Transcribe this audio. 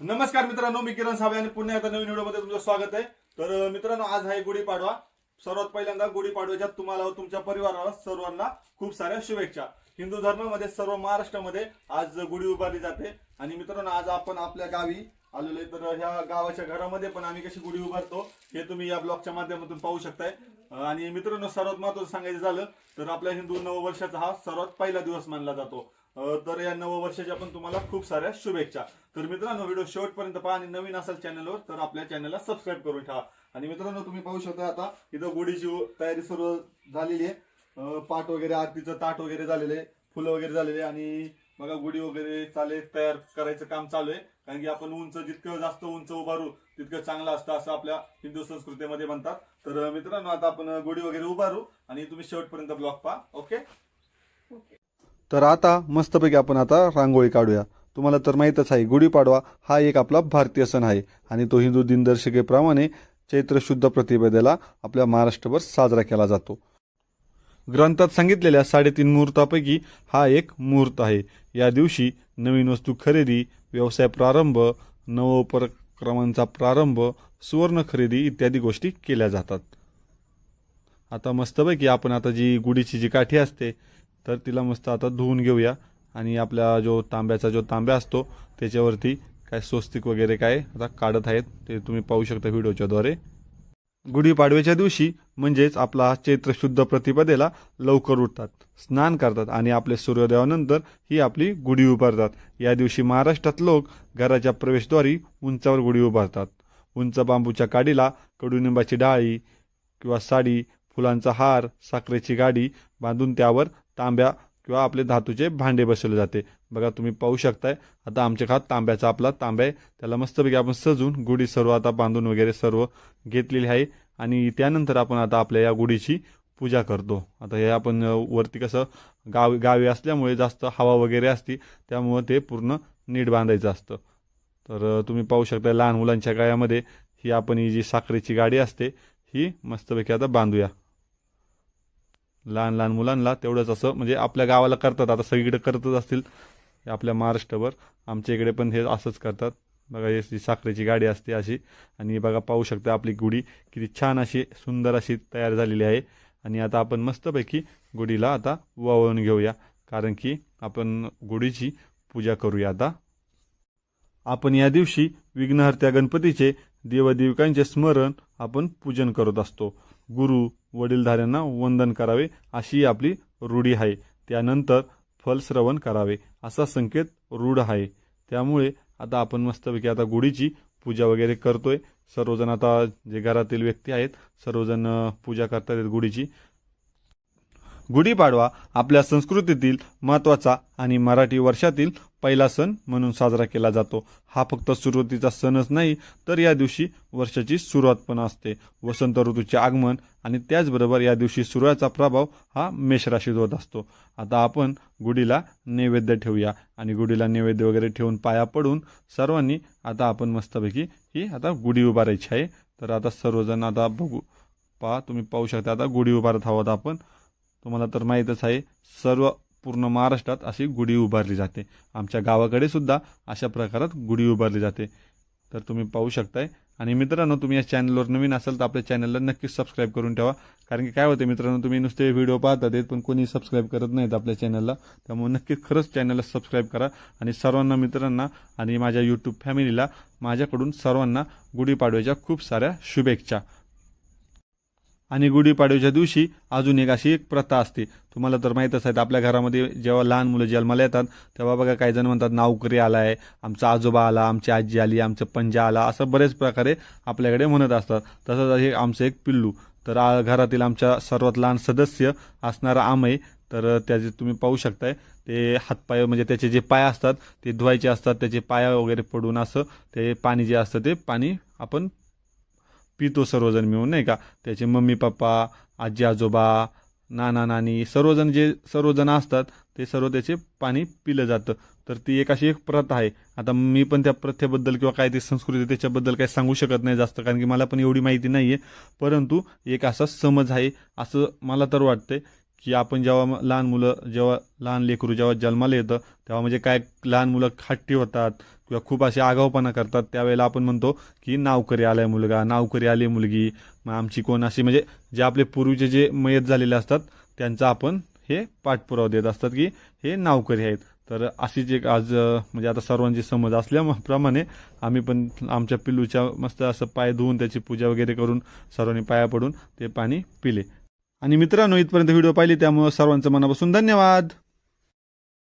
नमस्कार मित्रांनो मी किरण साबळे आणि पुन्हा एकदा नवीन व्हिडिओमध्ये तुमचं स्वागत आहे. तर मित्रांनो आज आहे गुढीपाडवा. सर्वात पहिल्यांदा गुढीपाडव्याच्या तुम्हाला व तुमच्या परिवाराला सर्वांना खूप साऱ्या शुभेच्छा. हिंदू धर्मामध्ये सर्व महाराष्ट्रामध्ये आज गुढी उभारली जाते. आणि मित्रांनो आज आपण आपल्या गावी आलेलो तर ह्या गावाच्या घरामध्ये पण आम्ही कशी गुढी उभारतो हे तुम्ही या ब्लॉगच्या माध्यमातून पाहू शकताय. आणि मित्रांनो सर्वात महत्वाचं सांगायचं झालं तर आपल्या हिंदू नववर्षाचा हा सर्वात पहिला दिवस मानला जातो. तर या नववर्षाच्या पण तुम्हाला खूप साऱ्या शुभेच्छा. तर मित्रांनो व्हिडिओ शेवटपर्यंत पहा आणि नवीन असाल चॅनलवर तर आपल्या चॅनलला सबस्क्राईब करून ठेवा. आणि मित्रांनो तुम्ही पाहू शकता आता इथं गुढीची तयारी सर्व झालेली आहे. पाट वगैरे आरतीचं ताट वगैरे झालेले फुलं वगैरे झालेले आणि बघा गुढी वगैरे चाले तयार करायचं काम चालू आहे. कारण की आपण उंच जितकं जास्त उंच उभारू तितकं चांगलं असतं असं आपल्या हिंदू संस्कृतीमध्ये म्हणतात. तर मित्रांनो आता आपण गुढी वगैरे उभारू आणि तुम्ही शेवटपर्यंत ब्लॉग पहा. ओके. तर आता मस्तपैकी आपण आता रांगोळी काढूया. तुम्हाला तर माहीतच आहे गुढीपाडवा हा एक आपला भारतीय सण आहे आणि तो हिंदू दिनदर्शिकेप्रमाणे चैत्र शुद्ध प्रतिपदेला आपल्या महाराष्ट्रभर साजरा केला जातो. ग्रंथात सांगितलेल्या साडेतीन मुहूर्तापैकी हा एक मुहूर्त आहे. या दिवशी नवीन वस्तू खरेदी व्यवसाय प्रारंभ नवोपक्रमांचा प्रारंभ सुवर्ण खरेदी इत्यादी गोष्टी केल्या जातात. आता मस्तपैकी आपण आता जी गुढीची जी काठी असते तर तिला मस्त आता धुवून घेऊया. आणि आपला जो तांब्याचा जो तांब्या असतो त्याच्यावरती काय स्वस्तिक वगैरे काय आता काढत आहेत ते तुम्ही पाहू शकता व्हिडिओच्याद्वारे गुढीपाडव्याच्या दिवशी म्हणजेच आपला चैत्र शुद्ध प्रतिपदेला लवकर उठतात स्नान करतात आणि आपले सूर्योदयानंतर ही आपली गुढी उभारतात. या दिवशी महाराष्ट्रात लोक घराच्या प्रवेशद्वारी उंचावर गुढी उभारतात. उंच बांबूच्या काडीला कडुनिंबाची डाळी किंवा साडी फुलांचा हार साखरेची गाडी बांधून त्यावर तांब्या किंवा आपले धातूचे भांडे बसवले जाते. बघा तुम्ही पाहू शकताय. आता आमच्या खात तांब्याचा आपला तांब्या आहे. त्याला मस्तपैकी आपण सजून गुढी सर्व आता बांधून वगैरे सर्व घेतलेली आहे. आणि त्यानंतर आपण आता आपल्या या गुढीची पूजा करतो. आता हे आपण वरती कसं गाव गावी असल्यामुळे जास्त हवा वगैरे असती त्यामुळं ते पूर्ण नीट बांधायचं असतं. तर तुम्ही पाहू शकता लहान मुलांच्या गायामध्ये ही आपण ही जी साखरेची गाडी असते ही मस्तपैकी आता बांधूया. लहान लहान मुलांना तेवढंच असं म्हणजे आपल्या गावाला करतात आता सगळीकडे करतच असतील आपल्या महाराष्ट्रभर. आमच्या इकडे पण हे असंच करतात. बघा याची साखरेची गाडी असते अशी आणि बघा पाहू शकता आपली गुढी. किती छान अशी सुंदर अशी तयार झालेली आहे. आणि आता आपण मस्तपैकी गुढीला आता वावळून घेऊया. कारण की आपण गुढीची पूजा करूया आता. आपण या दिवशी विघ्नहर्त्या गणपतीचे देवदेविकांचे स्मरण आपण पूजन करत असतो. गुरु वडीलधाऱ्यांना वंदन करावे अशी आपली रूढी आहे. त्यानंतर फलश्रवण करावे असा संकेत रूढ आहे. त्यामुळे आता आपण मस्तपैकी आता गुढीची पूजा वगैरे करतोय. सर्वजण आता जे घरातील व्यक्ती आहेत सर्वजण पूजा करतात गुढीची. गुढीपाडवा आपल्या संस्कृतीतील महत्त्वाचा आणि मराठी वर्षातील पहिला सण म्हणून साजरा केला जातो. हा फक्त सुरुवातीचा सणच नाही तर या दिवशी वर्षाची सुरुवात पण असते. वसंत ऋतूचे आगमन आणि त्याचबरोबर या दिवशी सूर्याचा प्रभाव हा मेषराशीत होत असतो. आता आपण गुढीला नैवेद्य ठेवूया आणि गुढीला नैवेद्य वगैरे ठेवून पाया पडून सर्वांनी आता आपण मस्तपैकी ही आता गुढी उभारायची आहे. तर आता सर्वजण आता बघू. पहा तुम्ही पाहू शकता आता गुढी उभारत आहोत आपण. तुम्हाला तर माहीतच आहे सर्व पूर्ण महाराष्ट्रात अशी गुढी उभारली जाते. आमच्या गावाकडे सुद्धा अशा प्रकारात गुढी उभारली जाते. तर तुम्ही पाहू शकताय. आणि मित्रांनो तुम्ही या चॅनलवर नवीन असाल तर आपल्या चॅनलला नक्कीच सबस्क्राईब करून ठेवा. कारण की काय होते मित्रांनो तुम्ही नुसते व्हिडिओ पाहतात आहेत पण कोणी सबस्क्राईब करत नाहीत आपल्या चॅनलला त्यामुळे नक्कीच खरंच चॅनलला सबस्क्राईब करा. आणि सर्वांना मित्रांना आणि माझ्या यूट्यूब फॅमिलीला माझ्याकडून सर्वांना गुढीपाडव्याच्या खूप साऱ्या शुभेच्छा. आणि गुढीपाडव्याच्या दिवशी अजून एक अशी एक प्रथा असते. तुम्हाला तर माहीतच आहे आपल्या घरामध्ये जेव्हा लहान मुलं जन्माला येतात तेव्हा बघा काही जण म्हणतात नावकरी आला आहे आमचा आजोबा आला आमची आजी आली आमचं पंजा आला असं बरेच प्रकारे आपल्याकडे म्हणत असतात. तसंच हे आमचं एक पिल्लू. तर घरातील आमच्या सर्वात लहान सदस्य असणारा आमय तर त्याचे तुम्ही पाहू शकताय ते हातपाय म्हणजे त्याचे जे पाय असतात ते धुवायचे असतात त्याचे पाया वगैरे पडून असं ते पाणी जे असतं ते पाणी आपण पितो सर्वजण मिळून नाही का? त्याचे मम्मी पप्पा आजी आजोबा नाना नानी सर्वजण जे सर्वजण असतात ते सर्व त्याचे पाणी पिलं जातं. तर ती एक अशी एक प्रथा आहे. आता मी पण त्या प्रथेबद्दल किंवा काय ती संस्कृती त्याच्याबद्दल काही सांगू शकत नाही जास्त कारण की मला पण एवढी माहिती नाही आहे परंतु एक असा समज आहे असं मला तर वाटतंय की आपण जेव्हा लहान मुलं जेव्हा लहान लेकरू जेव्हा जन्माला येतं तेव्हा म्हणजे काय लहान मुलं हट्टी होतात किंवा खूप असे आगाऊपणा करतात त्यावेळेला आपण म्हणतो की नावकरी आलाय मुलगा नावकरी आली मुलगी मग आमची कोण अशी म्हणजे जे आपले पूर्वीचे जे मयत झालेले असतात त्यांचा आपण हे पाठपुरावा देत असतात की हे नावकरी आहेत. तर अशीच एक आज म्हणजे आता सर्वांची समज असल्याप्रमाणे आम्ही पण आमच्या पिल्लूच्या मस्त असं पाय धुवून त्याची पूजा वगैरे करून सर्वांनी पाया पडून ते पाणी पिले. आणि मित्रांनो इथपर्यंत व्हिडिओ पाहिली त्यामुळे सर्वांचं मनापासून धन्यवाद.